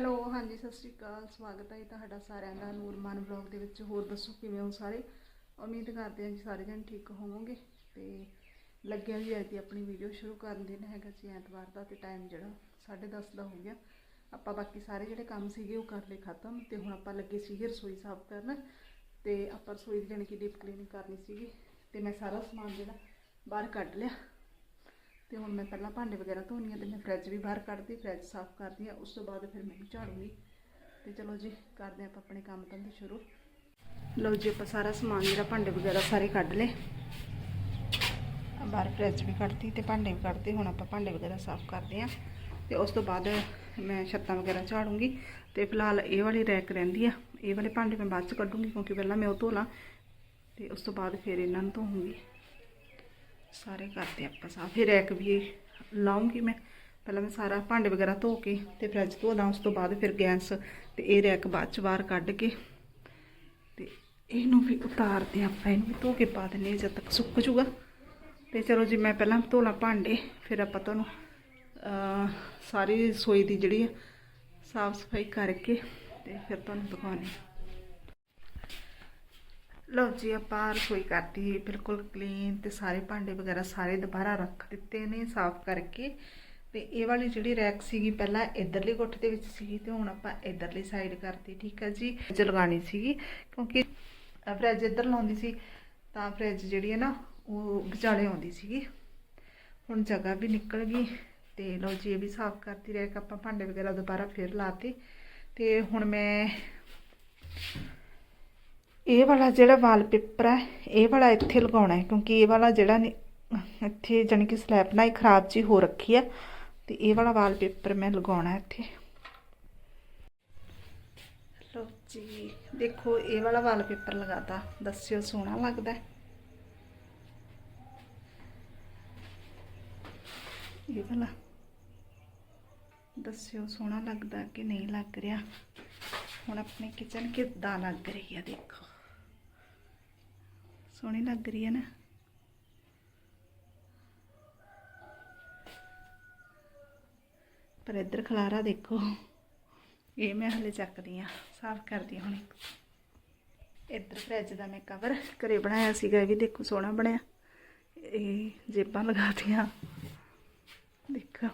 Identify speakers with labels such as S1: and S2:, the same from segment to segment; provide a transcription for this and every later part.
S1: Hello ਹਾਂਜੀ, ਸਤਿ ਸ਼੍ਰੀ ਅਕਾਲ, ਸਵਾਗਤ ਹੈ ਜੀ ਤੁਹਾਡਾ ਸਾਰਿਆਂ ਦਾ ਨੂਰਮਾਨ ਬਲੌਗ ਦੇ ਵਿੱਚ। ਹੋਰ ਦੱਸੋ ਕਿਵੇਂ ਹੋ ਸਾਰੇ? ਉਮੀਦ ਕਰਦੇ ਹਾਂ ਜੀ ਸਾਰੇ ਜਣ ਠੀਕ ਹੋਵੋਗੇ ਤੇ ਲੱਗਿਆ ਜੀ ਅੱਜ ਆਪਣੀ ਵੀਡੀਓ ਸ਼ੁਰੂ ਕਰਨ ਦਿਨ ਹੈਗਾ ਜੀ ਐਤਵਾਰ ਦਾ ਤੇ ਟਾਈਮ ਜਿਹੜਾ 10:30 ਦਾ ਹੋ ਗਿਆ। ਆਪਾਂ ਬਾਕੀ ਸਾਰੇ ਜਿਹੜੇ ਕੰਮ ਸੀਗੇ ਉਹ ਕਰ ਲਏ ਖਤਮ ਤੇ ਹੁਣ ਆਪਾਂ ਲੱਗੇ ਸੀਗੇ ਰਸੋਈ ਸਾਫ਼ ਕਰਨ ਤੇ ਆਪਾਂ ਰਸੋਈ ਦੀ ਜਾਣੀ ਕਿ ਡੀਪ ਕਲੀਨਿੰਗ ਕਰਨੀ ਸੀਗੀ ਤੇ ਮੈਂ ਸਾਰਾ ਸਮਾਨ ਜਿਹੜਾ ਬਾਹਰ ਕੱਢ ਲਿਆ। ਤੇ ਹੁਣ ਮੈਂ ਪਹਿਲਾਂ ਭਾਂਡੇ ਵਗੈਰਾ ਧੋਣੀ ਆ ਤੇ ਮੈਂ ਫ੍ਰਿਜ ਵੀ ਬਾਹਰ ਕੱਢਦੀ ਫ੍ਰਿਜ ਸਾਫ਼ ਕਰਦੀ ਆ, ਉਸ ਤੋਂ ਬਾਅਦ ਫਿਰ ਮੈਂ ਝਾੜੂਗੀ। ਤੇ ਚਲੋ ਜੀ, ਕਰਦੇ ਆਪਾਂ ਆਪਣੇ ਕੰਮ ਧੰਦੇ ਸ਼ੁਰੂ। ਲਓ ਜੀ, ਆਪਾਂ ਸਾਰਾ ਸਮਾਨ ਜਿਹੜਾ ਭਾਂਡੇ ਵਗੈਰਾ ਸਾਰੇ ਕੱਢ ਲਏ। ਬਾਹਰ ਫ੍ਰਿਜ ਵੀ ਕੱਢਤੀ ਤੇ ਭਾਂਡੇ ਵੀ ਕੱਢਤੇ, ਹੁਣ ਆਪਾਂ ਭਾਂਡੇ ਵਗੈਰਾ ਸਾਫ਼ ਕਰਦੇ ਆ। ਤੇ ਉਸ ਤੋਂ ਬਾਅਦ ਮੈਂ ਛੱਤਾਂ ਵਗੈਰਾ ਝਾੜੂੰਗੀ। ਤੇ ਫਿਲਹਾਲ ਇਹ ਵਾਲੀ ਰੈਕ ਰਹਿੰਦੀ ਆ। ਇਹ ਵਾਲੇ ਭਾਂਡੇ ਮੈਂ ਬਾਅਦ ਚ ਕੱਢੂੰਗੀ ਕਿਉਂਕਿ ਪਹਿਲਾਂ ਮੈਂ ਉਹ ਧੋ ਲਾਂ। ਤੇ ਉਸ ਤੋਂ ਬਾਅਦ ਫਿਰ ਇਹਨਾਂ ਨੂੰ ਧੋਊਂਗੀ। ਸਾਰੇ ਕਰਦੇ ਆਪਾਂ ਸਾਫ਼ ਫਿਰ ਰੈਕ ਵੀ ਲਾਉਂਗੀ ਮੈਂ। ਪਹਿਲਾਂ ਮੈਂ ਸਾਰਾ ਭਾਂਡੇ ਵਗੈਰਾ ਧੋ ਕੇ ਤੇ ਫ੍ਰਿਜ ਧੋ ਦਾਂ ਉਸ ਤੋਂ ਬਾਅਦ ਫਿਰ ਗੈਸ ਤੇ ਇਹ ਰੈਕ ਬਾਅਦ ਚ ਬਾਹਰ ਕੱਢ ਕੇ ਤੇ ਇਹਨੂੰ ਵੀ ਉਤਾਰਦੇ ਆਪਾਂ। ਇਹਨੂੰ ਵੀ ਧੋ ਕੇ ਪਾ ਦਿੰਦੇ ਹਾਂ ਜਦ ਤੱਕ ਸੁੱਕ ਜੂਗਾ ਤੇ ਚਲੋ ਜੀ, ਮੈਂ ਪਹਿਲਾਂ ਧੋ ਲਾਂ ਭਾਂਡੇ, ਫਿਰ ਆਪਾਂ ਤੁਹਾਨੂੰ ਸਾਰੀ ਰਸੋਈ ਦੀ ਜਿਹੜੀ ਆ ਸਾਫ਼ ਸਫ਼ਾਈ ਕਰਕੇ ਤੇ ਫਿਰ ਤੁਹਾਨੂੰ ਦਿਖਾਉਣੀ ਲਓ ਜੀ, ਆਪਾਂ ਰਸੋਈ ਕਰਤੀ ਬਿਲਕੁਲ ਕਲੀਨ ਤੇ ਸਾਰੇ ਭਾਂਡੇ ਵਗੈਰਾ ਸਾਰੇ ਦੁਬਾਰਾ ਰੱਖ ਦਿੱਤੇ ਨੇ, ਸਾਫ਼ ਕਰਕੇ। ਤੇ ਇਹ ਵਾਲੀ ਜਿਹੜੀ ਰੈਕ ਸੀਗੀ, ਪਹਿਲਾਂ ਇਧਰਲੀ ਗੁੱਠ ਦੇ ਵਿੱਚ ਸੀਗੀ ਤੇ ਹੁਣ ਆਪਾਂ ਇਧਰਲੀ ਸਾਈਡ ਕਰਤੀ, ਠੀਕ ਹੈ ਜੀ? ਫ੍ਰਿਜ ਲਗਾਣੀ ਸੀਗੀ, ਕਿਉਂਕਿ ਫ੍ਰਿਜ ਇੱਧਰ ਲਾਉਂਦੀ ਸੀ, ਤਾਂ ਫ੍ਰਿਜ ਜਿਹੜੀ ਹੈ ਨਾ, ਉਹ ਵਿਚਾਲੇ ਆਉਂਦੀ ਸੀਗੀ। ਹੁਣ ਜਗ੍ਹਾ ਵੀ ਨਿਕਲ ਗਈ ਤੇ ਲਓ ਜੀ, ਇਹ ਵੀ ਸਾਫ਼ ਕਰਤੀ ਰੈਕ ਆਪਾਂ ਭਾਂਡੇ ਵਗੈਰਾ ਦੁਬਾਰਾ ਫਿਰ ਲਾਤੇ। ਤੇ ਹੁਣ ਮੈਂ ਇਹ ਵਾਲਾ ਜਿਹੜਾ ਵਾਲਪੇਪਰ ਹੈ, ਇਹ ਵਾਲਾ ਇੱਥੇ ਲਗਾਉਣਾ ਹੈ, ਕਿਉਂਕਿ ਇਹ ਵਾਲਾ ਜਿਹੜਾ ਨੇ, ਇੱਥੇ ਜਾਣੀ ਕਿ ਸਲੈਬ ਨਾਲ ਹੀ ਖਰਾਬ ਜੀ ਹੋ ਰੱਖੀ ਆ ਤੇ ਇਹ ਵਾਲਾ ਵਾਲਪੇਪਰ ਮੈਂ ਲਗਾਉਣਾ ਹੈ ਇੱਥੇ। ਲੋ ਜੀ, ਦੇਖੋ, ਇਹ ਵਾਲਾ ਵਾਲਪੇਪਰ ਲਗਾਤਾ। ਦੱਸਿਓ, ਸੋਹਣਾ ਲੱਗਦਾ ਹੈ। ਇਹ ਵਾਲਾ। ਦੱਸਿਓ, ਸੋਹਣਾ ਲੱਗਦਾ ਕਿ ਨਹੀਂ ਲੱਗ ਰਿਹਾ? ਹੁਣ ਆਪਣੇ ਕਿਚਨ ਕਿੱਦਾਂ ਲੱਗ ਰਹੀ ਹੈ, ਦੇਖੋ। ਸੋਹਣੀ ਲੱਗ ਰਹੀ ਹੈ ਨਾ। ਪਰ ਇੱਧਰ ਖਲਾਰਾ ਦੇਖੋ। ਇਹ ਮੈਂ ਹਲੇ ਚੱਕਦੀ ਆ ਸਾਫ਼ ਕਰਦੀ ਹਾਂ ਹੁਣ ਇੱਧਰ ਫ੍ਰਿਜ ਦਾ ਮੈਂ ਕਵਰ ਘਰੇ ਬਣਾਇਆ ਸੀਗਾ, ਇਹ ਵੀ ਦੇਖੋ ਸੋਹਣਾ ਬਣਿਆ। ਇਹ ਜੇਬਾਂ ਲਗਾਤੀਆਂ ਦੇਖੋ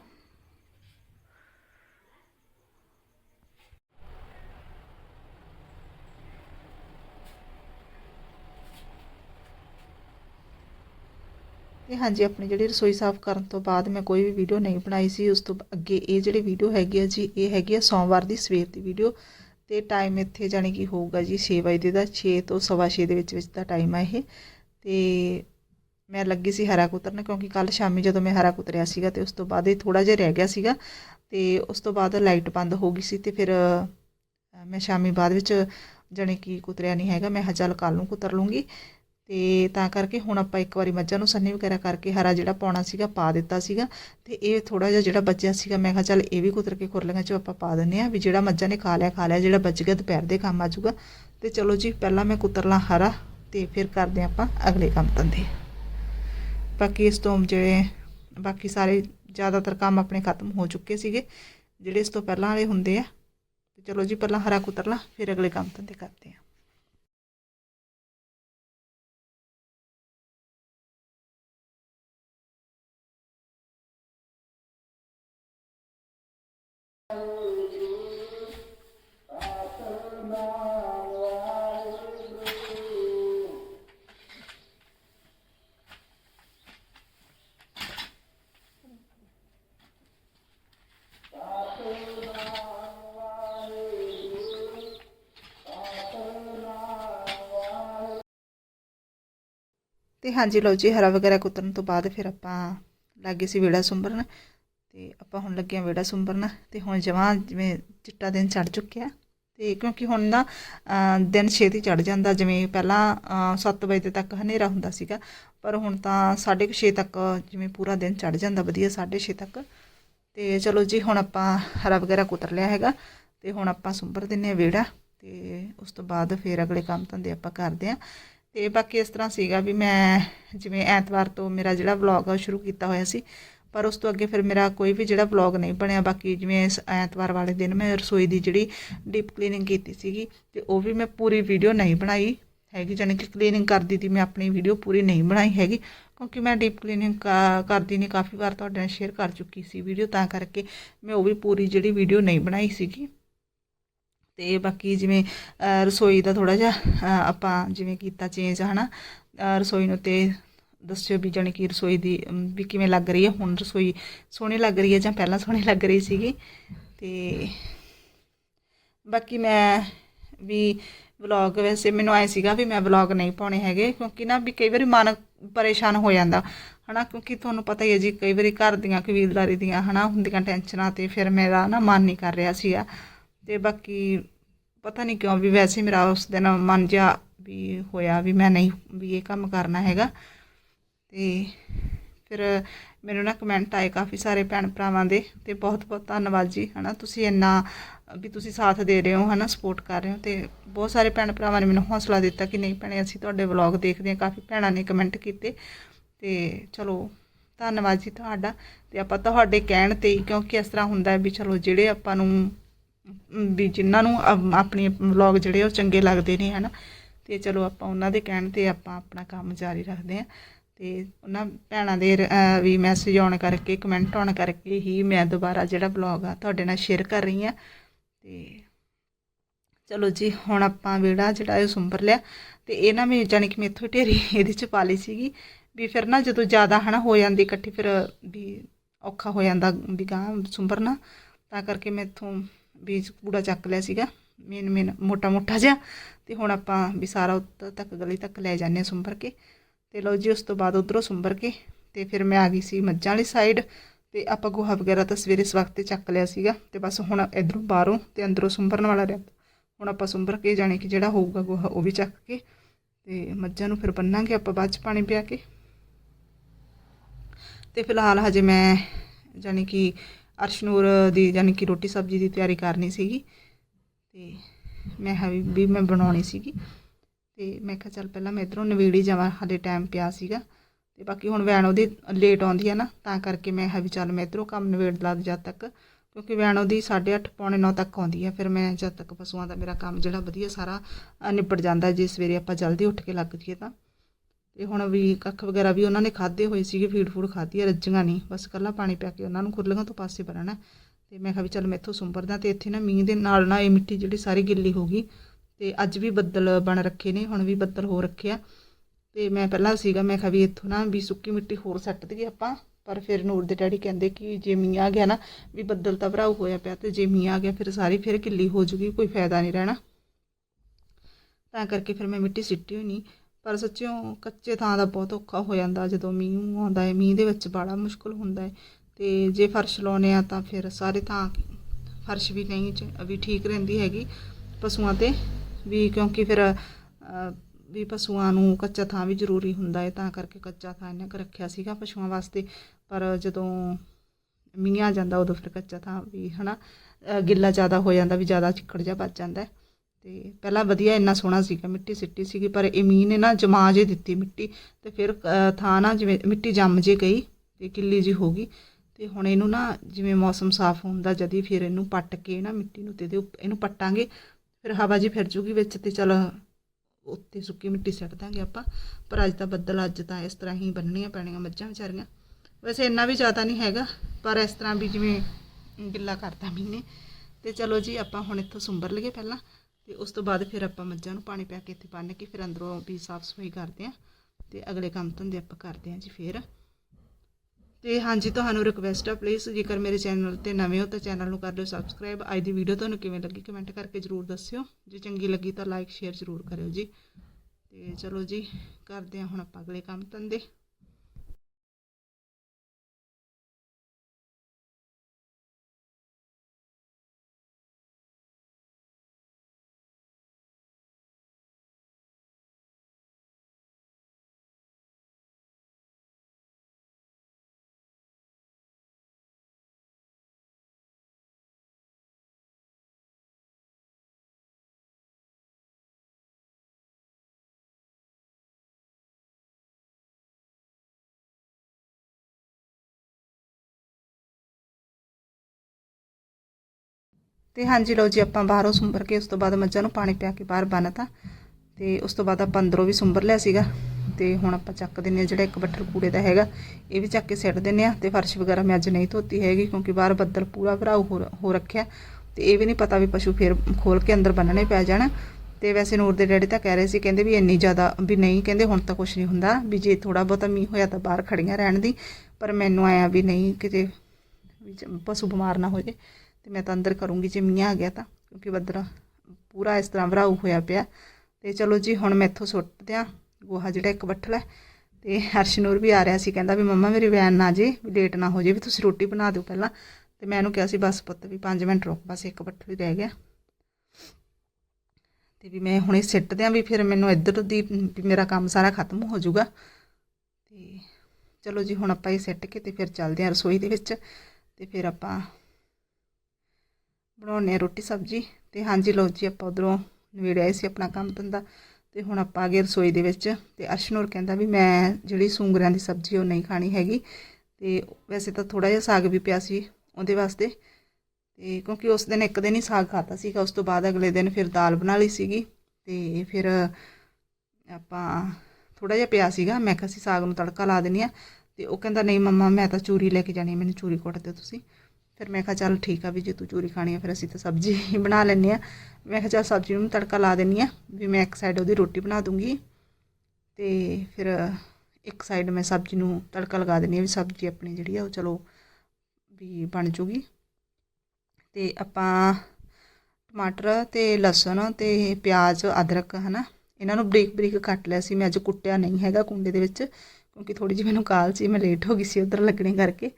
S1: ਇਹ ਹਾਂਜੀ, ਆਪਣੀ ਜਿਹੜੀ ਰਸੋਈ ਸਾਫ਼ ਕਰਨ ਤੋਂ ਬਾਅਦ ਮੈਂ ਕੋਈ ਵੀ ਵੀਡੀਓ ਨਹੀਂ ਬਣਾਈ ਸੀ। ਉਸ ਤੋਂ ਅੱਗੇ ਇਹ ਜਿਹੜੀ ਵੀਡੀਓ ਹੈਗੀ ਆ ਜੀ, ਇਹ ਹੈਗੀ ਆ ਸੋਮਵਾਰ ਦੀ ਸਵੇਰ ਦੀ ਵੀਡੀਓ। ਤੇ ਟਾਈਮ ਇੱਥੇ ਜਾਣੀ ਕਿ ਹੋਊਗਾ ਜੀ 6 ਵਜੇ ਦਾ 6 ਤੋਂ ਸਵਾ 6 ਦੇ ਵਿੱਚ ਵਿੱਚ ਦਾ ਟਾਈਮ ਆ ਇਹ। ਤੇ ਮੈਂ ਲੱਗੀ ਸੀ ਹਰਾ ਕੁਤਰਨ ਕਿਉਂਕਿ ਕੱਲ ਸ਼ਾਮੀ ਜਦੋਂ ਮੈਂ ਹਰਾ ਕੁਤਰਿਆ ਸੀਗਾ ਤੇ ਉਸ ਤੋਂ ਬਾਅਦ ਇਹ ਥੋੜਾ ਜਿਹਾ ਰਹਿ ਗਿਆ ਸੀਗਾ। ਤੇ ਉਸ ਤੋਂ ਬਾਅਦ ਲਾਈਟ ਬੰਦ ਹੋ ਗਈ ਸੀ ਤੇ ਫਿਰ ਮੈਂ ਸ਼ਾਮੀ ਬਾਅਦ ਵਿੱਚ ਜਾਣੀ ਕਿ ਕੁਤਰਿਆ ਨਹੀਂ ਹੈਗਾ। ਮੈਂ ਕਿਹਾ, ਚੱਲ ਕੱਲ ਨੂੰ ਕੁਤਰ ਲੂੰਗੀ। ਤੇ ਤਾਂ ਕਰਕੇ ਹੁਣ ਆਪਾਂ ਇੱਕ ਵਾਰੀ ਮੱਝਾਂ ਨੂੰ ਸੰਨੀ ਵਗੈਰਾ ਕਰਕੇ ਹਰਾ ਜਿਹੜਾ ਪਾਉਣਾ ਸੀਗਾ, ਪਾ ਦਿੱਤਾ ਸੀਗਾ। ਤੇ ਇਹ ਥੋੜਾ ਜਿਹਾ ਜਿਹੜਾ ਬਚਿਆ ਸੀਗਾ, ਮੈਂ ਕਿਹਾ ਚੱਲ ਇਹ ਵੀ ਕੁਤਰ ਕੇ ਖੁਰਲੀਆਂ ਚ ਆਪਾਂ ਪਾ ਦਿੰਨੇ ਆ ਵੀ ਜਿਹੜਾ ਮੱਝਾਂ ਨੇ ਖਾ ਲਿਆ ਖਾ ਲਿਆ, ਜਿਹੜਾ ਬਚ ਗਿਆ ਦੁਪਹਿਰ ਦੇ ਕੰਮ ਆ ਜਾਊਗਾ। ਤੇ ਚਲੋ ਜੀ, ਪਹਿਲਾਂ ਮੈਂ ਕੁਤਰ ਲਾਂ ਹਰਾ ਤੇ ਫਿਰ ਕਰਦੇ ਹਾਂ ਆਪਾਂ ਅਗਲੇ ਕੰਮ ਧੰਦੇ। ਬਾਕੀ ਇਸ ਤੋਂ ਜਿਹੜੇ, ਬਾਕੀ ਸਾਰੇ ਜ਼ਿਆਦਾਤਰ ਕੰਮ ਆਪਣੇ ਖਤਮ ਹੋ ਚੁੱਕੇ ਸੀਗੇ, ਜਿਹੜੇ ਇਸ ਤੋਂ ਪਹਿਲਾਂ ਵਾਲੇ ਹੁੰਦੇ ਆ। ਤੇ ਚਲੋ ਜੀ, ਪਹਿਲਾਂ ਹਰਾ ਕੁਤਰ ਲਾਂ ਫਿਰ ਅਗਲੇ ਕੰਮ ਧੰਦੇ ਕਰਦੇ ਆ ਤੇ ਹਾਂਜੀ ਲਓ ਜੀ ਹਰਾ ਵਗੈਰਾ ਕੁਤਰਨ ਤੋਂ ਬਾਅਦ ਫਿਰ ਆਪਾਂ ਲੱਗੇ ਸੀ ਵੇੜਾ ਸੁੰਬਰਨ ਤੇ ਆਪਾਂ ਹੁਣ ਲੱਗੇ ਆ ਵੇੜਾ ਸੁੰਬਰਨ ਤੇ ਹੁਣ ਜਮਾਂ ਜਿਵੇਂ ਚਿੱਟਾ ਦਿਨ ਚੜ ਚੁੱਕਿਆ ਤੇ ਕਿਉਂਕਿ ਹੁਣ ਨਾ ਅਹ, ਦਿਨ ਛੇਤੀ ਚੜ ਜਾਂਦਾ ਜਿਵੇਂ ਪਹਿਲਾਂ 7 ਵਜੇ ਤੱਕ ਹਨੇਰਾ ਹੁੰਦਾ ਸੀਗਾ ਪਰ ਹੁਣ ਤਾਂ 6:30 ਤੱਕ ਜਿਵੇਂ ਪੂਰਾ ਦਿਨ ਚੜ ਜਾਂਦਾ ਵਧੀਆ 6:30 ਤੱਕ। ਤੇ ਚਲੋ ਜੀ ਹੁਣ ਆਪਾਂ ਹਰਾ ਵਗੈਰਾ ਕੁਤਰ ਲਿਆ ਹੈਗਾ ਤੇ ਹੁਣ ਆਪਾਂ ਸੁੰਬਰ ਦਿੰਨੇ ਆ ਵੇੜਾ ਤੇ ਉਸ ਤੋਂ ਬਾਅਦ ਫਿਰ ਅਗਲੇ ਕੰਮ ਧੰਦੇ ਆਪਾਂ ਕਰਦੇ ਆ ਤੇ ਬਾਕੀ ਇਸ ਤਰ੍ਹਾਂ ਸੀਗਾ ਵੀ ਮੈਂ ਜਿਵੇਂ ਐਤਵਾਰ ਤੋਂ ਮੇਰਾ ਜਿਹੜਾ ਵਲੌਗ ਆ ਉਹ ਸ਼ੁਰੂ ਕੀਤਾ ਹੋਇਆ ਸੀ, ਪਰ ਉਸ ਤੋਂ ਅੱਗੇ ਫਿਰ ਮੇਰਾ ਕੋਈ ਵੀ ਜਿਹੜਾ ਵਲੌਗ ਨਹੀਂ ਬਣਿਆ, ਬਾਕੀ ਜਿਵੇਂ ਇਸ ਐਤਵਾਰ ਵਾਲੇ ਦਿਨ ਮੈਂ ਰਸੋਈ ਦੀ ਜਿਹੜੀ ਡੀਪ ਕਲੀਨਿੰਗ ਕੀਤੀ ਸੀਗੀ ਤੇ ਉਹ ਵੀ ਮੈਂ ਪੂਰੀ ਵੀਡੀਓ ਨਹੀਂ ਬਣਾਈ ਹੈਗੀ, ਜਾਣੀ ਕਿ ਕਲੀਨਿੰਗ ਕਰਦੀ ਤੀ ਮੈਂ ਆਪਣੀ ਵੀਡੀਓ ਪੂਰੀ ਨਹੀਂ ਬਣਾਈ ਹੈਗੀ, ਕਿਉਂਕਿ ਮੈਂ ਡੀਪ ਕਲੀਨਿੰਗ ਕਰਦੀ ਨੇ, ਕਾਫੀ ਵਾਰ ਤੁਹਾਡੇ ਨਾਲ ਸ਼ੇਅਰ ਕਰ ਚੁੱਕੀ ਸੀ ਵੀਡੀਓ ਤਾਂ ਕਰਕੇ ਮੈਂ ਉਹ ਵੀ ਪੂਰੀ ਜਿਹੜੀ ਵੀਡੀਓ ਨਹੀਂ ਬਣਾਈ ਸੀਗੀ। ਤੇ ਬਾਕੀ ਜਿਵੇਂ ਰਸੋਈ ਦਾ ਥੋੜਾ ਜਿਹਾ ਆਪਾਂ ਜਿਵੇਂ ਕੀਤਾ ਚੇਂਜ ਹਨਾ? ਅ, ਰਸੋਈ ਨੂੰ ਤੇ ਦੱਸਿਓ ਵੀ ਜਾਣੀ ਕਿ ਰਸੋਈ ਦੀ ਵੀ ਕਿਵੇਂ ਲੱਗ ਰਹੀ ਹੈ? ਹੁਣ ਰਸੋਈ ਸੋਹਣੀ ਲੱਗ ਰਹੀ ਹੈ ਜਾਂ ਪਹਿਲਾਂ ਸੋਹਣੀ ਲੱਗ ਰਹੀ ਸੀਗੀ? ਤੇ ਬਾਕੀ ਮੈਂ ਵੀ ਵਲੌਗ ਵੈਸੇ ਮੈਨੂੰ ਆਏ ਸੀਗਾ ਵੀ ਮੈਂ ਵਲੌਗ ਨਹੀਂ ਪਾਉਣੇ ਹੈਗੇ ਕਿਉਂਕਿ ਨਾ ਵੀ ਕਈ ਵਾਰੀ ਮਨ ਪਰੇਸ਼ਾਨ ਹੋ ਜਾਂਦਾ ਹਨਾ? ਕਿਉਂਕਿ ਤੁਹਾਨੂੰ ਪਤਾ ਹੀ ਹੈ ਜੀ ਕਈ ਵਾਰੀ ਘਰ ਦੀਆਂ ਕਬੀਲਦਾਰੀ ਦੀਆਂ ਹਨਾ ਹੁੰਦੀਆਂ ਟੈਨਸ਼ਨਾਂ ਤੇ ਫਿਰ ਮੇਰਾ ਨਾ ਮਨ ਨਹੀਂ ਕਰ ਰਿਹਾ ਸੀਗਾ। ਅਤੇ ਬਾਕੀ ਪਤਾ ਨਹੀਂ ਕਿਉਂ ਵੀ ਵੈਸੇ ਮੇਰਾ ਉਸ ਦਿਨ ਮਨ ਜਿਹਾ ਵੀ ਹੋਇਆ ਵੀ ਮੈਂ ਨਹੀਂ, ਵੀ ਇਹ ਕੰਮ ਕਰਨਾ ਹੈਗਾ। ਤੇ ਫਿਰ ਮੈਨੂੰ ਨਾ ਕਮੈਂਟ ਆਏ ਕਾਫੀ ਸਾਰੇ ਭੈਣ ਭਰਾਵਾਂ ਦੇ ਤੇ ਬਹੁਤ ਬਹੁਤ ਧੰਨਵਾਦ ਜੀ, ਹਨਾ? ਤੁਸੀਂ ਇੰਨਾ ਵੀ ਤੁਸੀਂ ਸਾਥ ਦੇ ਰਹੇ ਹੋ, ਹਨਾ? ਸਪੋਰਟ ਕਰ ਰਹੇ ਹੋ ਤੇ ਬਹੁਤ ਸਾਰੇ ਭੈਣ ਭਰਾਵਾਂ ਨੇ ਮੈਨੂੰ ਹੌਸਲਾ ਦਿੱਤਾ ਕਿ ਨਹੀਂ ਭੈਣੇ, ਅਸੀਂ ਤੁਹਾਡੇ ਵਲੌਗ ਦੇਖਦੇ ਹਾਂ। ਕਾਫੀ ਭੈਣਾਂ ਨੇ ਕਮੈਂਟ ਕੀਤੇ ਤੇ ਚਲੋ, ਧੰਨਵਾਦ ਜੀ ਤੁਹਾਡਾ। ਤੇ ਆਪਾਂ ਤੁਹਾਡੇ ਕਹਿਣ ਤੇ ਹੀ ਕਿਉਂਕਿ ਇਸ ਤਰ੍ਹਾਂ ਹੁੰਦਾ ਵੀ ਚਲੋ ਜਿਹੜੇ ਆਪਾਂ ਨੂੰ ਵੀ ਜਿਨ੍ਹਾਂ ਨੂੰ ਆਪਣੇ ਵਲੌਗ ਜਿਹੜੇ ਉਹ ਚੰਗੇ ਲੱਗਦੇ ਨੇ, ਹਨਾ। ਤੇ ਚਲੋ ਆਪਾਂ ਉਹਨਾਂ ਦੇ ਕਹਿਣ ਤੇ ਆਪਾਂ ਆਪਣਾ ਕੰਮ ਜਾਰੀ ਰੱਖਦੇ ਹਾਂ। ਤੇ ਉਹਨਾਂ ਭੈਣਾਂ ਦੇ ਵੀ ਮੈਸੇਜ ਆਉਣ ਕਰਕੇ ਕਮੈਂਟ ਆਉਣ ਕਰਕੇ ਹੀ ਮੈਂ ਦੁਬਾਰਾ ਜਿਹੜਾ ਵਲੌਗ ਆ ਤੁਹਾਡੇ ਨਾਲ ਸ਼ੇਅਰ ਕਰ ਰਹੀ ਹਾਂ। ਤੇ ਚਲੋ ਜੀ, ਹੁਣ ਆਪਾਂ ਵਿਹੜਾ ਜਿਹੜਾ ਇਹ ਸੁੰਬਰ ਲਿਆ। ਤੇ ਇਹ ਨਾ ਮੈਂ ਜਾਣੀ ਕਿ ਮੇਥੋਂ ਢੇਰੀ ਇਹਦੇ ਚ ਪਾ ਲਈ ਸੀਗੀ। ਵੀ ਫਿਰ ਨਾ ਜਦੋਂ ਜ਼ਿਆਦਾ, ਹਨਾ, ਹੋ ਜਾਂਦੀ ਇਕੱਠੀ, ਫਿਰ ਵੀ ਔਖਾ ਹੋ ਜਾਂਦਾ ਵੀ ਗਾਂ ਸੁੰਬਰਨਾ ਤਾਂ ਕਰਕੇ ਮੈਥੋਂ ਵੀ ਕੂੜਾ ਚੱਕ ਲਿਆ ਸੀਗਾ, ਮੇਨ ਮੇਨ ਮੋਟਾ ਮੋਟਾ ਜਿਹਾ, ਤੇ ਹੁਣ ਆਪਾਂ ਵੀ ਸਾਰਾ ਉੱਤੋਂ ਤੱਕ ਗਲੀ ਤੱਕ ਲੈ ਜਾਂਦੇ ਹਾਂ ਸੁੰਬਰ ਕੇ। ਤੇ ਲਓ ਜੀ, ਉਸ ਤੋਂ ਬਾਅਦ ਉਧਰੋਂ ਸੁੰਬਰ ਕੇ, ਤੇ ਫਿਰ ਮੈਂ ਆ ਗਈ ਸੀ ਮੱਝਾਂ ਵਾਲੀ ਸਾਈਡ ਤੇ ਆਪਾਂ ਗੋਹਾ ਵਗੈਰਾ ਤਾਂ ਸਵੇਰੇ ਇਸ ਵਕਤ ਤੇ ਚੱਕ ਲਿਆ ਸੀਗਾ, ਤੇ ਬਸ ਹੁਣ ਇਧਰੋਂ ਬਾਹਰੋਂ ਤੇ ਅੰਦਰੋਂ ਸੁੰਬਰਨ ਵਾਲਾ ਰਿਹਾ। ਹੁਣ ਆਪਾਂ ਸੁੰਬਰ ਕੇ ਜਾਣੇ ਕਿ ਜਿਹੜਾ ਹੋਊਗਾ ਗੋਹਾ ਉਹ ਵੀ ਚੱਕ ਕੇ, ਤੇ ਮੱਝਾਂ ਨੂੰ ਫਿਰ ਬੰਨਾਂਗੇ ਆਪਾਂ ਬਾਅਦ ਚ ਪਾਣੀ ਪਿਆ ਕੇ। ਤੇ ਫਿਲਹਾਲ ਹਜੇ ਮੈਂ ਜਾਣੀ ਕਿ ਅਰਸ਼ਨੂਰ ਦੀ ਜਾਣੀ ਕਿ ਰੋਟੀ ਸਬਜ਼ੀ ਦੀ ਤਿਆਰੀ ਕਰਨੀ ਸੀਗੀ ਤੇ ਮੈਂ ਕਿਹਾ ਵੀ ਮੈਂ ਬਣਾਉਣੀ ਸੀਗੀ ਤੇ ਮੈਂ ਕਿਹਾ ਚੱਲ ਪਹਿਲਾਂ ਮੈਂ ਇਧਰੋਂ ਨਵੇੜੀ ਜਾਵਾਂ, ਹਲੇ ਟਾਈਮ ਪਿਆ ਸੀਗਾ ਤੇ ਬਾਕੀ ਹੁਣ ਵੈਨ ਉਹਦੀ ਲੇਟ ਆਉਂਦੀ ਹੈ ਨਾ, ਤਾਂ ਕਰਕੇ ਮੈਂ ਕਿਹਾ ਵੀ ਚੱਲ ਮੈਂ ਇਧਰੋਂ ਕੰਮ ਨਵੇੜ ਲਾ ਜਦ ਤੱਕ, ਕਿਉਂਕਿ ਵੈਨ ਉਹਦੀ 8:30 ਪੌਣੇ 9 ਤੱਕ ਆਉਂਦੀ ਹੈ ਫਿਰ ਮੈਂ ਜਦ ਤੱਕ ਪਸ਼ੂਆਂ ਦਾ ਮੇਰਾ ਕੰਮ ਜਿਹੜਾ ਵਧੀਆ ਸਾਰਾ ਨਿਪਟ ਜਾਂਦਾ ਜੇ ਸਵੇਰੇ ਆਪਾਂ ਜਲਦੀ ਉੱਠ ਕੇ ਲੱਗ ਜਾਈਏ ਤਾਂ। ਤੇ ਹੁਣ ਵੀ ਕੱਖ ਵਗੈਰਾ ਵੀ ਉਹਨਾਂ ਨੇ ਖਾਦੇ ਹੋਏ ਸੀਗੇ ਫੀਡ ਫੂਡ ਖਾਧੀ ਆ, ਰੱਜੀਆਂ ਨਹੀਂ। ਬਸ ਕੱਲਾ ਪਾਣੀ ਪਿਆ ਕੇ ਉਹਨਾਂ ਨੂੰ ਖੁਰਲੀਆਂ ਤੋਂ ਪਾਸੇ ਬਣਨਾ ਤੇ ਮੈਂ ਕਿਹਾ ਵੀ ਚੱਲ ਇੱਥੋਂ ਸੁੰਬਰਦਾ ਤੇ ਇੱਥੇ ਨਾ ਮੀਂਹ ਦੇ ਨਾਲ ਨਾ ਇਹ ਮਿੱਟੀ ਜਿਹੜੀ ਸਾਰੀ ਗਿੱਲੀ ਹੋ ਗਈ। ਤੇ ਅੱਜ ਵੀ ਬੱਦਲ ਬਣ ਰੱਖੇ ਨੇ, ਹੁਣ ਵੀ ਬੱਦਲ ਹੋ ਰੱਖਿਆ ਤੇ ਮੈਂ ਪਹਿਲਾਂ ਸੀਗਾ, ਮੈਂ ਕਿਹਾ ਵੀ ਇੱਥੋਂ ਨਾ ਵੀ ਸੁੱਕੀ ਮਿੱਟੀ ਹੋਰ ਸੱਟ ਦਈਏ ਆਪਾਂ। ਪਰ ਫਿਰ ਨੂਰ ਦੇ ਡੈਡੀ ਕਹਿੰਦੇ ਕਿ ਜੇ ਮੀਂਹ ਆ ਗਿਆ ਨਾ ਵੀ ਬੱਦਲ ਤਾਂ ਭਰਾਉ ਹੋਇਆ ਪਿਆ ਤੇ ਜੇ ਮੀਂਹ ਆ ਗਿਆ ਫਿਰ ਸਾਰੀ ਫਿਰ ਗਿੱਲੀ ਹੋ ਜੂਗੀ, ਕੋਈ ਫਾਇਦਾ ਨਹੀਂ ਰਹਿਣਾ। ਤਾਂ ਕਰਕੇ ਫਿਰ ਮੈਂ ਮਿੱਟੀ ਸਿੱਟੀ ਹੋਈ ਨਹੀਂ ਪਰ ਸੱਚਿਓ ਕੱਚੇ ਥਾਂ ਦਾ ਬਹੁਤ ਔਖਾ ਹੋ ਜਾਂਦਾ ਜਦੋਂ ਮੀਂਹ ਆਉਂਦਾ ਹੈ ਮੀਂਹ ਦੇ ਵਿੱਚ ਬੜਾ ਮੁਸ਼ਕਲ ਹੁੰਦਾ ਹੈ। ਤੇ ਜੇ ਫਰਸ਼ ਲਾਉਨੇ ਆ ਤਾਂ ਫਿਰ ਸਾਰੇ ਥਾਂ ਫਰਸ਼ ਵੀ ਨਹੀਂ ਵੀ ਠੀਕ ਰਹਿੰਦੀ ਹੈਗੀ ਪਸ਼ੂਆਂ ਤੇ। ਵੀ ਕਿਉਂਕਿ ਫਿਰ ਵੀ ਪਸ਼ੂਆਂ ਨੂੰ ਕੱਚਾ ਥਾਂ ਵੀ ਜ਼ਰੂਰੀ ਹੁੰਦਾ ਹੈ ਤਾਂ ਕਰਕੇ ਕੱਚਾ ਥਾਂ ਇਹਨਾਂ ਕੁ ਰੱਖਿਆ ਸੀਗਾ ਪਸ਼ੂਆਂ ਵਾਸਤੇ। ਪਰ ਜਦੋਂ ਮੀਂਹ ਆ ਜਾਂਦਾ ਉਦੋਂ ਫਿਰ ਕੱਚਾ ਥਾਂ ਵੀ ਹਨਾ ਅ, ਗਿੱਲਾ ਜ਼ਿਆਦਾ ਹੋ ਜਾਂਦਾ ਵੀ ਜ਼ਿਆਦਾ ਚਿੱਕੜ ਜਿਹਾ ਵੱਜ ਜਾਂਦਾ ਤੇ ਪਹਿਲਾਂ ਵਧੀਆ ਇੰਨਾ ਸੋਹਣਾ ਸੀਗਾ, ਮਿੱਟੀ ਸਿੱਟੀ ਸੀਗੀ, ਪਰ ਇਹ ਮੀਂਹ ਨੇ ਨਾ ਜਮਾ ਜੇ ਦਿੱਤੀ ਮਿੱਟੀ ਤੇ ਫਿਰ ਥਾਂ ਨਾ ਜਿਵੇਂ ਮਿੱਟੀ ਜੰਮ ਜੇ ਗਈ ਤੇ ਗਿੱਲੀ ਜੀ ਹੋ ਗਈ ਤੇ ਹੁਣ ਇਹਨੂੰ ਨਾ ਜਿਵੇਂ ਮੌਸਮ ਸਾਫ਼ ਹੁੰਦਾ ਜਦੀ ਫਿਰ ਇਹਨੂੰ ਪੱਟ ਕੇ ਨਾ ਮਿੱਟੀ ਨੂੰ ਤੇ ਇਹਦੇ ਇਹਨੂੰ ਪੱਟਾਂਗੇ, ਫਿਰ ਹਵਾ ਜੀ ਫਿਰ ਜੂਗੀ ਵਿੱਚ ਤੇ ਚਲ ਉੱਤੇ ਸੁੱਕੀ ਮਿੱਟੀ ਸੱਟ ਦਾਂਗੇ ਆਪਾਂ, ਪਰ ਅੱਜ ਤਾਂ ਬੱਦਲ ਅੱਜ ਤਾਂ ਇਸ ਤਰ੍ਹਾਂ ਹੀ ਬੰਨਣੀਆਂ ਪੈਣੀਆਂ ਮੱਝਾਂ ਵਿਚਾਰੀਆਂ। ਵੈਸੇ ਇੰਨਾ ਵੀ ਜ਼ਿਆਦਾ ਨਹੀਂ ਹੈਗਾ, ਪਰ ਇਸ ਤਰ੍ਹਾਂ ਵੀ ਜਿਵੇਂ ਗਿੱਲਾ ਕਰਤਾ ਮੀਂਹ ਨੇ। ਤੇ ਚਲੋ ਜੀ ਆਪਾਂ ਹੁਣ ਇੱਥੋਂ ਸੁੰਬਰ ਲਈਏ ਪਹਿਲਾਂ। ਤੇ ਉਸ ਤੋਂ ਬਾਅਦ ਫਿਰ ਆਪਾਂ ਮੱਝਾਂ ਨੂੰ ਪਾਣੀ ਪਿਆ ਕੇ ਇੱਥੇ ਬੰਨ੍ਹ ਕੇ ਫਿਰ ਅੰਦਰੋਂ ਵੀ ਸਾਫ਼ ਸਫ਼ਾਈ ਕਰਦੇ ਆਂ ਤੇ ਅਗਲੇ ਕੰਮ ਧੰਦੇ ਆਪਾਂ ਕਰਦੇ ਆਂ ਜੀ ਫਿਰ। ਤੇ ਹਾਂਜੀ, ਤੁਹਾਨੂੰ ਰਿਕਵੈਸਟ ਆ ਪਲੀਜ਼ ਜੇਕਰ ਮੇਰੇ ਚੈਨਲ ਤੇ ਨਵੇਂ ਹੋ ਤਾਂ ਚੈਨਲ ਨੂੰ ਕਰ ਲਿਓ ਸਬਸਕ੍ਰਾਈਬ ਅੱਜ ਦੀ ਵੀਡੀਓ ਤੁਹਾਨੂੰ ਕਿਵੇਂ ਲੱਗੀ ਕਮੈਂਟ ਕਰਕੇ ਜਰੂਰ ਦੱਸਿਓ। ਜੇ ਚੰਗੀ ਲੱਗੀ ਤਾਂ ਲਾਈਕ ਸ਼ੇਅਰ ਜਰੂਰ ਕਰਿਓ ਜੀ। ਤੇ ਚਲੋ ਜੀ, ਕਰਦੇ ਆਂ ਹੁਣ ਆਪਾਂ ਅਗਲੇ ਕੰਮ ਧੰਦੇ। ਤੇ ਹਾਂਜੀ ਲਓ ਜੀ, ਆਪਾਂ ਬਾਹਰੋਂ ਸੁੰਬਰ ਕੇ ਉਸ ਤੋਂ ਬਾਅਦ ਮੱਝਾਂ ਨੂੰ ਪਾਣੀ ਪਿਆ ਕੇ ਬਾਹਰ ਬੰਨਤਾ ਤੇ। ਉਸ ਤੋਂ ਬਾਅਦ ਆਪਾਂ ਅੰਦਰੋਂ ਵੀ ਸੁੰਬਰ ਲਿਆ ਸੀਗਾ। ਤੇ ਹੁਣ ਆਪਾਂ ਚੱਕ ਦਿੰਨੇ ਆ ਜਿਹੜਾ ਇੱਕ ਬੱਠਲ ਕੂੜੇ ਦਾ ਹੈਗਾ, ਇਹ ਵੀ ਚੱਕ ਕੇ ਸਿੱਟ ਦਿੰਨੇ ਆ ਤੇ ਫਰਸ਼ ਵਗੈਰਾ ਮੈਂ ਅੱਜ ਨਹੀਂ ਧੋਤੀ ਹੈਗੀ ਕਿਉਂਕਿ ਬਾਹਰ ਬੱਦਲ ਪੂਰਾ ਭਰਾਉ ਹੋ ਰੱਖਿਆ। ਤੇ ਇਹ ਵੀ ਨਹੀਂ ਪਤਾ ਵੀ ਪਸ਼ੂ ਫੇਰ ਖੋਲ ਕੇ ਅੰਦਰ ਬੰਨਣੇ ਪੈ ਜਾਣ। ਤੇ ਵੈਸੇ ਨੂਰ ਦੇ ਡੈਡੀ ਤਾਂ ਕਹਿ ਰਹੇ ਸੀ, ਕਹਿੰਦੇ ਵੀ ਇੰਨੀ ਜ਼ਿਆਦਾ ਵੀ ਨਹੀਂ, ਕਹਿੰਦੇ ਹੁਣ ਤਾਂ ਕੁਝ ਨਹੀਂ ਹੁੰਦਾ। ਵੀ ਜੇ ਥੋੜਾ ਬਹੁਤਾ ਮੀਂਹ ਹੋਇਆ ਤਾਂ ਬਾਹਰ ਖੜੀਆਂ ਰਹਿਣ ਦੀ। ਪਰ ਮੈਨੂੰ ਆਇਆ ਵੀ ਨਹੀਂ ਕਿਤੇ ਵੀ ਪਸ਼ੂ ਬਿਮਾਰ ਨਾ ਹੋ ਜੇ ਤੇ ਮੈਂ ਤਾਂ ਅੰਦਰ ਕਰੂੰਗੀ ਜੇ ਮੀਂਹ ਆ ਗਿਆ ਤਾਂ, ਕਿਉਂਕਿ ਬੱਦਲ ਪੂਰਾ ਇਸ ਤਰ੍ਹਾਂ ਭਰਾਊ ਹੋਇਆ ਪਿਆ। ਤੇ ਚਲੋ ਜੀ, ਹੁਣ ਮੈਂ ਇੱਥੋਂ ਸੁੱਟ ਦਿਆਂ ਗੋਹਾ ਜਿਹੜਾ ਇੱਕ ਬੱਠਲ ਹੈ। ਤੇ ਹਰਸ਼ਨੂਰ ਵੀ ਆ ਰਿਹਾ ਸੀ, ਕਹਿੰਦਾ ਵੀ ਮੰਮਾ ਮੇਰੀ ਵੈਨ ਨਾ ਜੇ, ਵੀ ਲੇਟ ਨਾ ਹੋ ਜੇ, ਵੀ ਤੁਸੀਂ ਰੋਟੀ ਬਣਾ ਦਿਓ ਪਹਿਲਾਂ। ਤੇ ਮੈਂ ਇਹਨੂੰ ਕਿਹਾ ਸੀ, ਬਸ ਪੁੱਤ ਵੀ 5 ਮਿੰਟ ਰੁਕ, ਬਸ ਇੱਕ ਬੱਠਲ ਹੀ ਰਹਿ ਗਿਆ। ਤੇ ਵੀ ਮੈਂ ਹੁਣੇ ਸਿੱਟ ਦਿਆਂ ਵੀ ਫਿਰ ਮੈਨੂੰ ਇੱਧਰ ਦੀ ਵੀ ਮੇਰਾ ਕੰਮ ਸਾਰਾ ਖਤਮ ਹੋ ਜਾਊਗਾ। ਤੇ ਚਲੋ ਜੀ, ਹੁਣ ਆਪਾਂ ਇਹ ਸਿੱਟ ਕੇ ਤੇ ਫਿਰ ਚੱਲਦੇ ਹਾਂ ਰਸੋਈ ਦੇ ਵਿੱਚ। ਤੇ ਫਿਰ ਆਪਾਂ ਬਣਾਉਂਦੇ ਹਾਂ ਰੋਟੀ ਸਬਜ਼ੀ ਤੇ ਹਾਂਜੀ ਲਓ ਜੀ ਆਪਾਂ ਉਧਰੋਂ ਨਵੇੜੇ ਆਏ ਸੀ ਆਪਣਾ ਕੰਮ ਧੰਦਾ ਤੇ ਹੁਣ ਆਪਾਂ ਆ ਗਏ ਰਸੋਈ ਦੇ ਵਿੱਚ ਤੇ ਅਰਸ਼ਨੂਰ ਕਹਿੰਦਾ ਵੀ ਮੈਂ ਜਿਹੜੀ ਸੁੰਗਰਿਆਂ ਦੀ ਸਬਜ਼ੀ ਉਹ ਨਹੀਂ ਖਾਣੀ ਹੈਗੀ ਤੇ ਵੈਸੇ ਤਾਂ ਥੋੜਾ ਜਿਹਾ ਸਾਗ ਵੀ ਪਿਆ ਸੀ ਉਹਦੇ ਵਾਸਤੇ ਤੇ ਕਿਉਂਕਿ ਉਸ ਦਿਨ ਇੱਕ ਦਿਨ ਹੀ ਸਾਗ ਖਾਤਾ ਸੀਗਾ, ਉਸ ਤੋਂ ਬਾਅਦ ਅਗਲੇ ਦਿਨ ਫਿਰ ਦਾਲ ਬਣਾ ਲਈ ਸੀਗੀ ਤੇ ਫਿਰ ਆਪਾਂ ਥੋੜਾ ਜਿਹਾ ਪਿਆ ਸੀਗਾ, ਮੈਂ ਕਿਹਾ ਸੀ ਸਾਗ ਨੂੰ ਤੜਕਾ ਲਾ ਦਿੰਨੀ ਆ ਤੇ ਉਹ ਕਹਿੰਦਾ, ਨਹੀਂ ਮੰਮਾ ਮੈਂ ਤਾਂ ਚੂਰੀ ਲੈ ਕੇ ਜਾਣੀ ਮੈਨੂੰ ਚੂਰੀ ਕੁੱਟ ਦਿਓ ਤੁਸੀਂ। ਫਿਰ ਮੈਂ ਕਿਹਾ ਚੱਲ ਠੀਕ ਆ ਵੀ ਜੇ ਤੂੰ ਚੂਰੀ ਖਾਣੀ ਆ ਫਿਰ ਅਸੀਂ ਤਾਂ ਸਬਜ਼ੀ ਹੀ ਬਣਾ ਲੈਂਦੇ ਆ। ਮੈਂ ਕਿਹਾ ਚੱਲ ਸਬਜ਼ੀ ਨੂੰ ਤੜਕਾ ਲਾ ਦਿੰਨੀ ਆ ਵੀ ਮੈਂ ਇੱਕ ਸਾਈਡ ਉਹਦੀ ਰੋਟੀ ਬਣਾ ਦੂੰਗੀ ਤੇ ਫਿਰ ਇੱਕ ਸਾਈਡ ਮੈਂ ਸਬਜ਼ੀ ਨੂੰ ਤੜਕਾ ਲਗਾ ਦਿੰਨੀ ਆ ਵੀ ਸਬਜ਼ੀ ਆਪਣੀ ਜਿਹੜੀ ਆ ਉਹ ਚਲੋ ਵੀ ਬਣ ਜੂਗੀ। ਤੇ ਆਪਾਂ ਟਮਾਟਰ ਤੇ ਲਸਣ ਤੇ ਪਿਆਜ਼, ਅਦਰਕ ਹਨਾ, ਇਹਨਾਂ ਨੂੰ ਬਰੀਕ ਬਰੀਕ ਕੱਟ ਲਿਆ ਸੀ। ਮੈਂ ਅੱਜ ਕੁੱਟਿਆ ਨਹੀਂ ਹੈਗਾ ਕੁੰਡੇ ਦੇ ਵਿੱਚ ਕਿਉਂਕਿ ਥੋੜੀ ਜਿਹੀ ਮੈਨੂੰ ਕਾਲ ਸੀ, ਮੈਂ ਲੇਟ ਹੋ ਗਈ ਸੀ ਉਧਰ ਲੱਗਣੇ ਕਰਕੇ।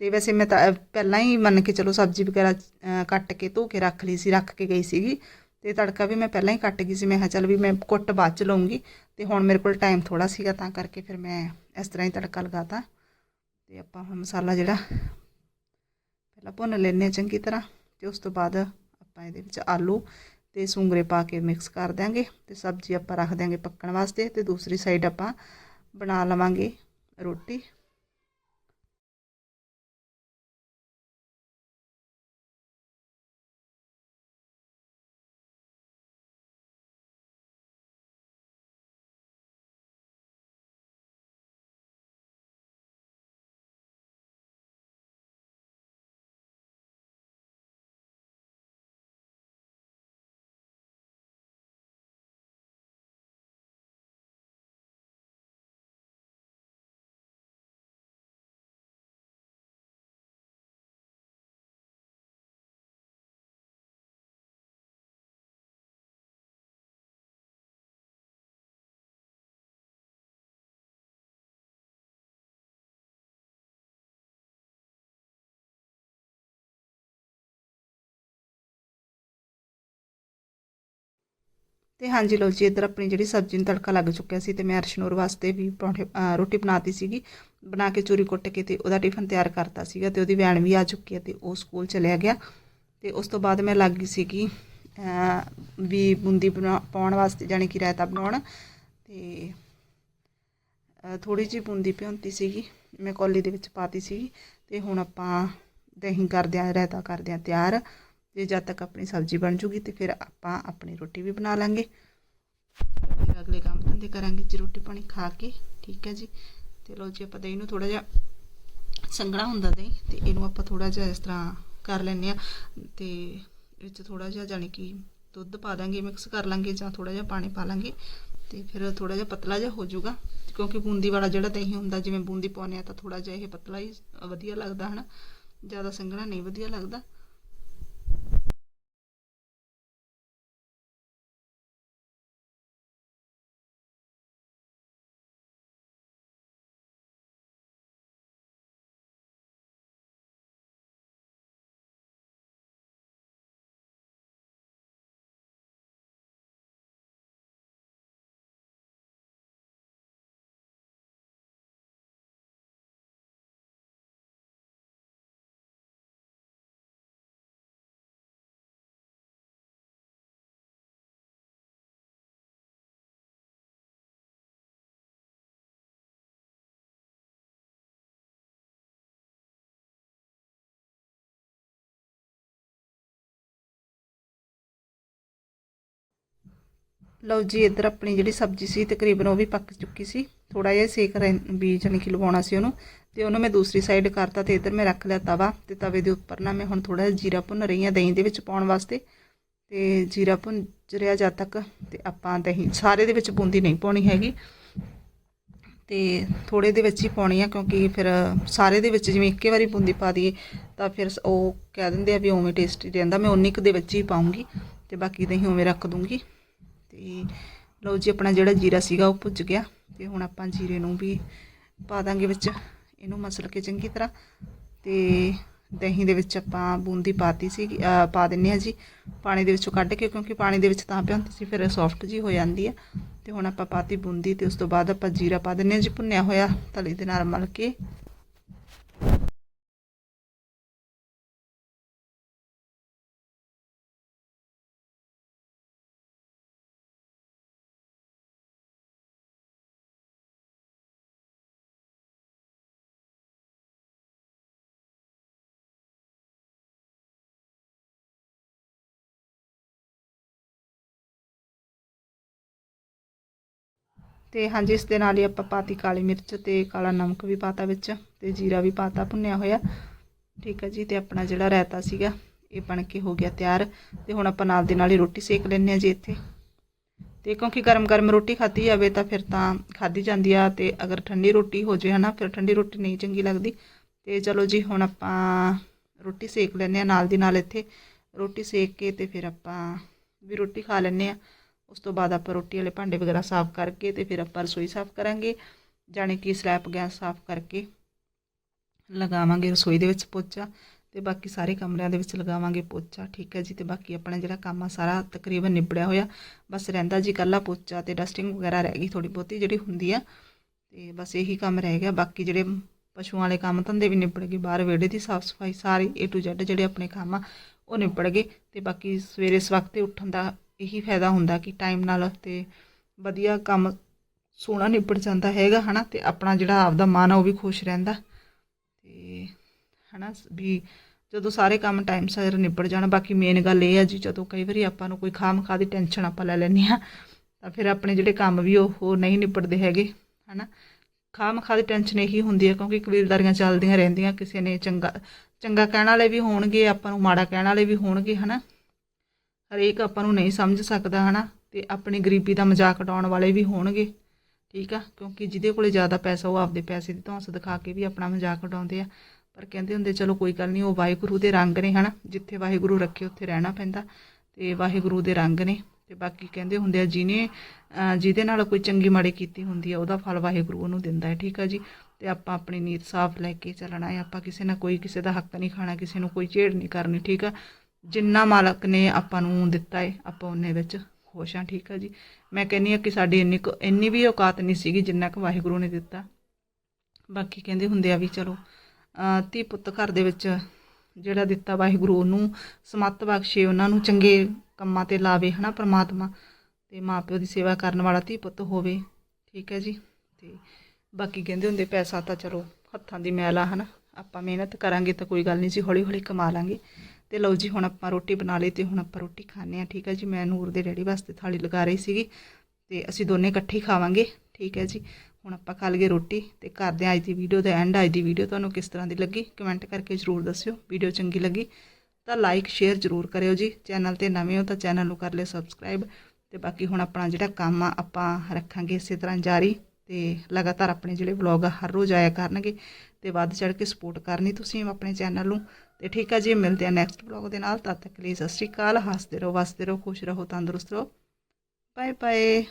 S1: ਤੇ ਵੈਸੇ ਮੈਂ ਤਾਂ ਅਹ, ਪਹਿਲਾਂ ਹੀ ਮੰਨ ਕੇ ਚਲੋ ਸਬਜ਼ੀ ਵਗੈਰਾ ਅਹ, ਕੱਟ ਕੇ ਧੋ ਕੇ ਰੱਖ ਲਈ ਸੀ ਰੱਖ ਕੇ ਗਈ ਸੀਗੀ। ਤੇ ਤੜਕਾ ਵੀ ਮੈਂ ਪਹਿਲਾਂ ਹੀ ਕੱਟ ਗਈ ਸੀ ਮੈਂ ਕਿਹਾ ਚੱਲ ਵੀ ਮੈਂ ਕੁੱਟ ਬਾਅਦ ਚ ਲਵਾਂਗੀ ਤੇ ਹੁਣ ਮੇਰੇ ਕੋਲ ਟਾਈਮ ਥੋੜਾ ਸੀਗਾ ਤਾਂ ਕਰਕੇ ਫਿਰ ਮੈਂ ਇਸ ਤਰ੍ਹਾਂ ਹੀ ਤੜਕਾ ਲਗਾਤਾ। ਤੇ ਆਪਾਂ ਹੁਣ ਮਸਾਲਾ ਜਿਹੜਾ ਪਹਿਲਾਂ ਭੁੰਨ ਲੈਂਦੇ ਹਾਂ ਚੰਗੀ ਤਰ੍ਹਾਂ। ਤੇ ਉਸ ਤੋਂ ਬਾਅਦ ਆਪਾਂ ਇਹਦੇ ਵਿੱਚ ਆਲੂ ਤੇ ਸੂੰਗਰੇ ਪਾ ਕੇ ਮਿਕਸ ਕਰ ਦਿਆਂਗੇ। ਤੇ ਸਬਜ਼ੀ ਆਪਾਂ ਰੱਖ ਦਿਆਂਗੇ ਪੱਕਣ ਵਾਸਤੇ। ਤੇ ਦੂਸਰੀ ਸਾਈਡ ਆਪਾਂ ਬਣਾ ਲਵਾਂਗੇ ਰੋਟੀ। ਤੇ ਹਾਂਜੀ ਲਓ ਜੀ, ਇੱਧਰ ਆਪਣੀ ਜਿਹੜੀ ਸਬਜ਼ੀ ਨੂੰ ਤੜਕਾ ਲੱਗ ਚੁੱਕਿਆ ਸੀ ਤੇ ਮੈਂ ਅਰਸ਼ਨੂਰ ਵਾਸਤੇ ਵੀ ਪਰੌਂਠੇ ਰੋਟੀ ਬਣਾਤੀ ਸੀਗੀ। ਬਣਾ ਕੇ ਚੂਰੀ ਕੁੱਟ ਕੇ ਤੇ ਉਹਦਾ ਟਿਫਨ ਤਿਆਰ ਕਰਤਾ ਸੀਗਾ ਤੇ ਉਹਦੀ ਵੈਣ ਵੀ ਆ ਚੁੱਕੀ ਹੈ ਤੇ ਉਹ ਸਕੂਲ ਚਲਿਆ ਗਿਆ। ਤੇ ਉਸ ਤੋਂ ਬਾਅਦ ਮੈਂ ਲੱਗ ਗਈ ਸੀਗੀ ਵੀ ਬੂੰਦੀ ਬਣਾ, ਪਾਉਣ ਵਾਸਤੇ ਜਾਣੀ ਕਿ ਰਾਇਤਾ ਬਣਾਉਣ। ਤੇ ਥੋੜੀ ਜਿਹੀ ਬੂੰਦੀ ਭਿਉਂਤੀ ਸੀਗੀ, ਮੈਂ ਕੌਲੀ ਦੇ ਵਿੱਚ ਪਾਤੀ ਸੀਗੀ ਤੇ ਹੁਣ ਆਪਾਂ ਦਹੀਂ ਕਰਦੇ ਆਂ ਰਾਇਤਾ ਕਰਦੇ ਆਂ ਤਿਆਰ। ਤੇ ਜਦ ਤੱਕ ਆਪਣੀ ਸਬਜ਼ੀ ਬਣ ਜੂਗੀ ਤੇ ਫਿਰ ਆਪਾਂ ਆਪਣੀ ਰੋਟੀ ਵੀ ਬਣਾ ਲਾਂਗੇ। ਫਿਰ ਅਗਲੇ ਕੰਮ ਧੰਦੇ ਕਰਾਂਗੇ ਜੀ ਰੋਟੀ ਪਾਣੀ ਖਾ ਕੇ, ਠੀਕ ਹੈ ਜੀ? ਤੇ ਲੋ ਜੀ, ਆਪਾਂ ਦਹੀਂ ਨੂੰ ਥੋੜਾ ਜਿਹਾ ਸੰਘਣਾ ਹੁੰਦਾ ਦਹੀਂ ਤੇ ਇਹਨੂੰ ਆਪਾਂ ਥੋੜਾ ਜਿਹਾ ਇਸ ਤਰ੍ਹਾਂ ਕਰ ਲੈਂਦੇ ਆ ਤੇ ਵਿੱਚ ਥੋੜਾ ਜਿਹਾ ਜਾਣੀ ਕਿ ਦੁੱਧ ਪਾ ਦਾਂਗੇ, ਮਿਕਸ ਕਰ ਲਾਂਗੇ ਜਾਂ ਥੋੜਾ ਜਿਹਾ ਪਾਣੀ ਪਾ ਲਾਂਗੇ ਤੇ ਫਿਰ ਥੋੜਾ ਜਿਹਾ ਪਤਲਾ ਜਿਹਾ ਹੋ ਜਾਊਗਾ ਕਿਉਂਕਿ ਬੂੰਦੀ ਵਾਲਾ ਜਿਹੜਾ ਦਹੀਂ ਹੁੰਦਾ ਜਿਵੇਂ ਬੂੰਦੀ ਪਾਉਂਦੇ ਆ ਤਾਂ ਥੋੜਾ ਜਿਹਾ ਇਹ ਪਤਲਾ ਹੀ ਵਧੀਆ ਲੱਗਦਾ ਹਨਾ, ਜ਼ਿਆਦਾ ਸੰਘਣਾ ਨਹੀਂ ਵਧੀਆ ਲੱਗਦਾ। ਲਓ ਜੀ, ਇੱਧਰ ਆਪਣੀ ਜਿਹੜੀ ਸਬਜ਼ੀ ਸੀ, ਤਕਰੀਬਨ ਉਹ ਵੀ ਪੱਕ ਚੁੱਕੀ ਸੀ। ਥੋੜਾ ਜਿਹਾ ਸੇਕ ਰਹਿ- ਵੀ ਜਾਣੀ ਕਿ ਲਵਾਉਣਾ ਸੀ ਉਹਨੂੰ। ਤੇ ਉਹਨੂੰ ਮੈਂ ਦੂਸਰੀ ਸਾਈਡ ਕਰਤਾ ਤੇ ਇੱਧਰ ਮੈਂ ਰੱਖ ਲਿਆ ਤਵਾ ਤੇ ਤਵੇ ਦੇ ਉੱਪਰ ਨਾ ਮੈਂ ਹੁਣ ਥੋੜਾ ਜਿਹਾ ਜੀਰਾ ਭੁੰਨ ਰਹੀ ਹਾਂ ਦਹੀਂ ਦੇ ਵਿੱਚ ਪਾਉਣ ਵਾਸਤੇ। ਤੇ ਜੀਰਾ ਭੁੰਨ ਰਿਹਾ ਜਦ ਤੱਕ ਤੇ ਆਪਾਂ ਦਹੀਂ ਸਾਰੇ ਦੇ ਵਿੱਚ ਬੂੰਦੀ ਨਹੀਂ ਪਾਉਣੀ ਹੈਗੀ। ਤੇ ਥੋੜੇ ਦੇ ਵਿੱਚ ਹੀ ਪਾਉਣੀ ਆ ਕਿਉਂਕਿ ਫਿਰ ਸਾਰੇ ਦੇ ਵਿੱਚ ਜਿਵੇਂ ਇੱਕੇ ਵਾਰੀ ਬੂੰਦੀ ਪਾ ਦਈਏ ਤਾਂ ਫਿਰ ਉਹ ਕਹਿ ਦਿੰਦੇ ਆ ਵੀ ਉਵੇਂ ਟੇਸਟੀ ਰਹਿੰਦਾ, ਮੈਂ ਉਨੀ ਕੁ ਦੇ ਵਿੱਚ ਹੀ ਪਾਉਂਗੀ ਤੇ ਬਾਕੀ ਦਹੀਂ ਉਵੇਂ ਰੱਖ ਦੂੰਗੀ। ਤੇ ਲਓ ਜੀ, ਆਪਣਾ ਜਿਹੜਾ ਜੀਰਾ ਸੀਗਾ ਉਹ ਭੁੱਜ ਗਿਆ ਤੇ ਹੁਣ ਆਪਾਂ ਜੀਰੇ ਨੂੰ ਵੀ ਪਾ ਦਾਂਗੇ ਵਿੱਚ। ਇਹਨੂੰ ਮਸਲ ਕੇ ਚੰਗੀ ਤਰ੍ਹਾਂ ਤੇ ਦਹੀਂ ਦੇ ਵਿੱਚ ਆਪਾਂ ਬੂੰਦੀ ਪਾਤੀ ਸੀ ਪਾ ਦਿੰਨੇ ਆ ਜੀ, ਪਾਣੀ ਦੇ ਵਿੱਚੋਂ ਕੱਢ ਕੇ, ਕਿਉਂਕਿ ਪਾਣੀ ਦੇ ਵਿੱਚ ਤਾਂ ਭਿਉਂਤੀ ਸੀ, ਫਿਰ ਸੌਫਟ ਜੀ ਹੋ ਜਾਂਦੀ ਆ। ਤੇ ਹੁਣ ਆਪਾਂ ਪਾਤੀ ਬੂੰਦੀ ਤੇ ਉਸ ਤੋਂ ਬਾਅਦ ਆਪਾਂ ਜੀਰਾ ਪਾ ਦਿੰਨੇ ਆ ਜੀ, ਭੁੰਨਿਆ ਹੋਇਆ ਤਲੀ ਦੇ ਨਾਲ ਮਲ ਕੇ। ਤੇ ਹਾਂਜੀ, ਇਸ ਦੇ ਨਾਲ ਹੀ ਆਪਾਂ ਪਾਤੀ ਕਾਲੀ ਮਿਰਚ ਤੇ ਕਾਲਾ ਨਮਕ ਵੀ ਪਾਤਾ ਵਿੱਚ ਤੇ ਜੀਰਾ ਵੀ ਪਾਤਾ, ਭੁੰਨਿਆ ਹੋਇਆ। ਠੀਕ ਹੈ ਜੀ, ਤੇ ਆਪਣਾ ਜਿਹੜਾ ਰਾਇਤਾ ਸੀਗਾ, ਇਹ ਬਣ ਕੇ ਹੋ ਗਿਆ ਤਿਆਰ। ਤੇ ਹੁਣ ਆਪਾਂ ਨਾਲ ਦੇ ਨਾਲ ਹੀ ਰੋਟੀ ਸੇਕ ਲੈਣੇ ਆ ਜੀ ਇੱਥੇ। ਤੇ ਕਿਉਂਕਿ ਗਰਮ ਗਰਮ ਰੋਟੀ ਖਾਧੀ ਜਾਵੇ ਤਾਂ ਫਿਰ ਤਾਂ ਖਾਧੀ ਜਾਂਦੀ ਆ ਤੇ ਅਗਰ ਠੰਡੀ ਰੋਟੀ ਹੋ ਜਾਵੇ ਹਨਾ, ਫਿਰ ਠੰਡੀ ਰੋਟੀ ਨਹੀਂ ਚੰਗੀ ਲੱਗਦੀ। ਤੇ ਚਲੋ ਜੀ, ਹੁਣ ਆਪਾਂ ਰੋਟੀ ਸੇਕ ਲੈਣੇ ਆ ਨਾਲ ਦੀ ਨਾਲ ਇੱਥੇ। ਰੋਟੀ ਸੇਕ ਕੇ ਤੇ ਫਿਰ ਆਪਾਂ ਵੀ ਰੋਟੀ ਖਾ ਲੈਣੇ ਆ ਉਸ ਤੋਂ ਬਾਅਦ ਆਪਾਂ ਰੋਟੀ ਵਾਲੇ ਭਾਂਡੇ ਵਗੈਰਾ ਸਾਫ਼ ਕਰਕੇ ਤੇ ਫਿਰ ਆਪਾਂ ਰਸੋਈ ਸਾਫ਼ ਕਰਾਂਗੇ, ਜਾਣੀ ਕਿ ਸਲੈਪ ਗੈਸ ਸਾਫ਼ ਕਰਕੇ ਲਗਾਵਾਂਗੇ ਰਸੋਈ ਦੇ ਵਿੱਚ ਪੋਚਾ ਤੇ ਬਾਕੀ ਸਾਰੇ ਕਮਰਿਆਂ ਦੇ ਵਿੱਚ ਲਗਾਵਾਂਗੇ ਪੋਚਾ, ਠੀਕ ਹੈ ਜੀ, ਤੇ ਬਾਕੀ ਆਪਣਾ ਜਿਹੜਾ ਕੰਮ ਆ ਸਾਰਾ ਤਕਰੀਬਨ ਨਿਬੜਿਆ ਹੋਇਆ, ਬਸ ਰਹਿੰਦਾ ਜੀ ਕੱਲਾ ਪੋਚਾ ਤੇ ਡਸਟਿੰਗ ਵਗੈਰਾ ਰਹਿ ਗਈ ਥੋੜੀ ਬਹੁਤੀ ਜਿਹੜੀ ਹੁੰਦੀ ਆ, ਤੇ ਬਸ ਇਹੀ ਕੰਮ ਰਹਿ ਗਿਆ, ਬਾਕੀ ਜਿਹੜੇ ਪਸ਼ੂਆਂ ਵਾਲੇ ਕੰਮ ਧੰਦੇ ਵੀ ਨਿਬੜ ਗਏ, ਬਾਹਰ ਵਿਹੜੇ ਦੀ ਸਾਫ਼ ਸਫ਼ਾਈ ਸਾਰੀ A to Z ਜਿਹੜੇ ਆਪਣੇ ਕੰਮ ਆ, ਉਹ ਨਿਬੜ ਗਏ, ਤੇ ਬਾਕੀ ਸਵੇਰੇ ਸਵਖਤੇ ਉੱਠਣ ਦਾ ਇਹੀ ਫਾਇਦਾ ਹੁੰਦਾ ਕਿ ਟਾਈਮ ਨਾਲ ਤੇ ਵਧੀਆ ਕੰਮ ਸੋਹਣਾ ਨਿਪਟ ਜਾਂਦਾ ਹੈਗਾ, ਹਨਾ? ਤੇ ਆਪਣਾ ਜਿਹੜਾ ਆਪਦਾ ਮਨ ਆ ਉਹ ਵੀ ਖੁਸ਼ ਰਹਿੰਦਾ। ਤੇ ਹਨਾ, ਵੀ ਜਦੋਂ ਸਾਰੇ ਕੰਮ ਟਾਈਮ ਸਿਰ ਨਿਪਟ ਜਾਣ, ਬਾਕੀ ਮੇਨ ਗੱਲ ਇਹ ਆ ਜੀ, ਜਦੋਂ ਕਈ ਵਾਰੀ ਆਪਾਂ ਨੂੰ ਕੋਈ ਖਾਮ ਖਾ ਦੀ ਟੈਨਸ਼ਨ ਆਪਾਂ ਲੈ ਲੈਂਦੇ ਆ ਤਾਂ ਫਿਰ ਆਪਣੇ ਜਿਹੜੇ ਕੰਮ ਵੀ ਉਹ ਉਹ ਨਹੀਂ ਨਿਪਟਦੇ ਹੈਗੇ, ਹਨਾ? ਖਾਮ ਖਾ ਦੀ ਟੈਨਸ਼ਨ ਇਹੀ ਹੁੰਦੀ ਹੈ ਕਿਉਂਕਿ ਕਬੀਲਦਾਰੀਆਂ ਚੱਲਦੀਆਂ ਰਹਿੰਦੀਆਂ, ਕਿਸੇ ਨੇ ਚੰਗਾ ਚੰਗਾ ਕਹਿਣ ਵਾਲੇ ਵੀ ਹੋਣਗੇ, ਆਪਾਂ ਨੂੰ ਮਾੜਾ ਕਹਿਣ ਵਾਲੇ ਵੀ ਹੋਣਗੇ, ਹਨਾ? ਹਰੇਕ ਆਪਾਂ ਨੂੰ ਨਹੀਂ ਸਮਝ ਸਕਦਾ, ਹਨਾ? ਤੇ ਆਪਣੀ ਗਰੀਬੀ ਦਾ ਮਜ਼ਾਕ ਉਡਾਉਣ ਵਾਲੇ ਵੀ ਹੋਣਗੇ, ਠੀਕ ਆ? ਕਿਉਂਕਿ ਜਿਹਦੇ ਕੋਲੇ ਜ਼ਿਆਦਾ ਪੈਸਾ, ਉਹ ਆਪਦੇ ਪੈਸੇ ਦੀ ਧੌਂਸ ਦਿਖਾ ਕੇ ਵੀ ਆਪਣਾ ਮਜ਼ਾਕ ਉਡਾਉਂਦੇ ਆ। ਪਰ ਕਹਿੰਦੇ ਹੁੰਦੇ, ਚਲੋ ਕੋਈ ਗੱਲ ਨਹੀਂ, ਉਹ ਵਾਹਿਗੁਰੂ ਦੇ ਰੰਗ ਨੇ, ਹਨਾ? ਜਿੱਥੇ ਵਾਹਿਗੁਰੂ ਰੱਖੇ, ਉੱਥੇ ਰਹਿਣਾ ਪੈਂਦਾ। ਤੇ ਵਾਹਿਗੁਰੂ ਦੇ ਰੰਗ ਨੇ। ਤੇ ਬਾਕੀ ਕਹਿੰਦੇ ਹੁੰਦੇ ਆ, ਜਿਹਨੇ ਜਿਹਦੇ ਨਾਲ ਕੋਈ ਚੰਗੀ ਮਾੜੀ ਕੀਤੀ ਹੁੰਦੀ ਆ, ਉਹਦਾ ਫਲ ਵਾਹਿਗੁਰੂ ਉਹਨੂੰ ਦਿੰਦਾ ਹੈ, ਠੀਕ ਆ ਜੀ? ਤੇ ਆਪਾਂ ਆਪਣੀ ਨੀਤ ਸਾਫ਼ ਲੈ ਕੇ ਚੱਲਣਾ ਹੈ। ਆਪਾਂ ਕਿਸੇ ਨਾਲ ਕੋਈ, ਕਿਸੇ ਦਾ ਹੱਕ ਨਹੀਂ ਖਾਣਾ, ਕਿਸੇ ਨੂੰ ਕੋਈ ਝੇੜ ਨਹੀਂ ਕਰਨੀ, ਠੀਕ ਆ? ਜਿੰਨਾ ਮਾਲਕ ਨੇ ਆਪਾਂ ਨੂੰ ਦਿੱਤਾ ਹੈ ਆਪਾਂ ਉਹਨੇ ਵਿੱਚ ਖੁਸ਼ ਹਾਂ ਠੀਕ ਆ ਜੀ। ਮੈਂ ਕਹਿੰਨੀ ਆ ਕਿ ਸਾਡੀ ਇੰਨੀ ਕੁ- ਇੰਨੀ ਵੀ ਔਕਾਤ ਨਹੀਂ ਸੀਗੀ ਜਿੰਨਾ ਕੁ ਵਾਹਿਗੁਰੂ ਨੇ ਦਿੱਤਾ। ਬਾਕੀ ਕਹਿੰਦੇ ਹੁੰਦੇ ਆ ਵੀ ਚਲੋ ਧੀ ਪੁੱਤ ਘਰ ਦੇ ਵਿੱਚ ਜਿਹੜਾ ਦਿੱਤਾ ਵਾਹਿਗੁਰੂ, ਉਹਨੂੰ ਸਮੱਤ ਬਖਸ਼ੇ, ਉਹਨਾਂ ਨੂੰ ਚੰਗੇ ਕੰਮਾਂ ਤੇ ਲਾਵੇ, ਹਨਾ, ਪ੍ਰਮਾਤਮਾ। ਤੇ ਮਾਪਿਓ ਦੀ ਸੇਵਾ ਕਰਨ ਵਾਲਾ ਧੀ ਪੁੱਤ ਹੋਵੇ, ਠੀਕ ਹੈ ਜੀ। ਤੇ ਬਾਕੀ ਕਹਿੰਦੇ ਹੁੰਦੇ, ਪੈਸਾ ਤਾਂ ਚਲੋ ਹੱਥਾਂ ਦੀ ਮੈਲ ਆ, ਹਨਾ। ਆਪਾਂ ਮਿਹਨਤ ਕਰਾਂਗੇ ਤਾਂ ਕੋਈ ਗੱਲ ਨਹੀਂ ਸੀ ਹੌਲੀ ਹੌਲੀ ਕਮਾ ਲਾਂਗੇ। ਤੇ ਲਓ ਜੀ, ਹੁਣ ਆਪਾਂ ਰੋਟੀ ਬਣਾ ਲਈ ਤੇ ਹੁਣ ਆਪਾਂ ਰੋਟੀ ਖਾਣੇ ਆ ਠੀਕ ਹੈ ਜੀ, ਮੈਂ ਨੂਰ ਦੇ ਡੈਡੀ ਵਾਸਤੇ ਥਾਲੀ ਲਗਾ ਰਹੀ ਸੀਗੀ ਤੇ ਅਸੀਂ ਦੋਨੇ ਇਕੱਠੇ ਖਾਵਾਂਗੇ। ਠੀਕ ਹੈ ਜੀ, ਹੁਣ ਆਪਾਂ ਖਾ ਲਈਏ ਰੋਟੀ ਤੇ ਕਰਦੇ ਹਾਂ ਅੱਜ ਦੀ ਵੀਡੀਓ ਦਾ ਐਂਡ ਅੱਜ ਦੀ ਵੀਡੀਓ ਤੁਹਾਨੂੰ ਕਿਸ ਤਰ੍ਹਾਂ ਦੀ ਲੱਗੀ ਕਮੈਂਟ ਕਰਕੇ ਜ਼ਰੂਰ ਦੱਸਿਓ। ਵੀਡੀਓ ਚੰਗੀ ਲੱਗੀ ਤਾਂ ਲਾਈਕ ਸ਼ੇਅਰ ਜ਼ਰੂਰ ਕਰਿਓ ਜੀ। ਚੈਨਲ ਤੇ ਨਵੇਂ ਹੋ ਤਾਂ ਚੈਨਲ ਨੂੰ ਕਰ ਲਿਓ ਸਬਸਕ੍ਰਾਈਬ ਤੇ ਬਾਕੀ ਹੁਣ ਆਪਣਾ ਜਿਹੜਾ ਕੰਮ ਆ, ਆਪਾਂ ਰੱਖਾਂਗੇ ਇਸੇ ਤਰ੍ਹਾਂ ਜਾਰੀ ਤੇ ਲਗਾਤਾਰ ਆਪਣੇ ਜਿਹੜੇ ਵਲੌਗ ਆ, ਹਰ ਰੋਜ਼ ਆਇਆ ਕਰਨਗੇ ਤੇ ਵੱਧ ਚੜ ਕੇ ਸਪੋਰਟ ਕਰਨੀ ਤੁਸੀਂ ਆਪਣੇ ਚੈਨਲ ਨੂੰ। ਤੇ ਠੀਕ ਆ ਜੀ, ਮਿਲਦੇ ਆ ਨੈਕਸਟ ਵਲੌਗ ਦੇ ਨਾਲ। ਤਦ ਤੱਕ ਲਈ ਸਤਿ ਸ਼੍ਰੀ ਅਕਾਲ। ਹੱਸਦੇ ਰਹੋ, ਵਸਦੇ ਰਹੋ, ਖੁਸ਼ ਰਹੋ, ਤੰਦਰੁਸਤ ਰਹੋ। Bye bye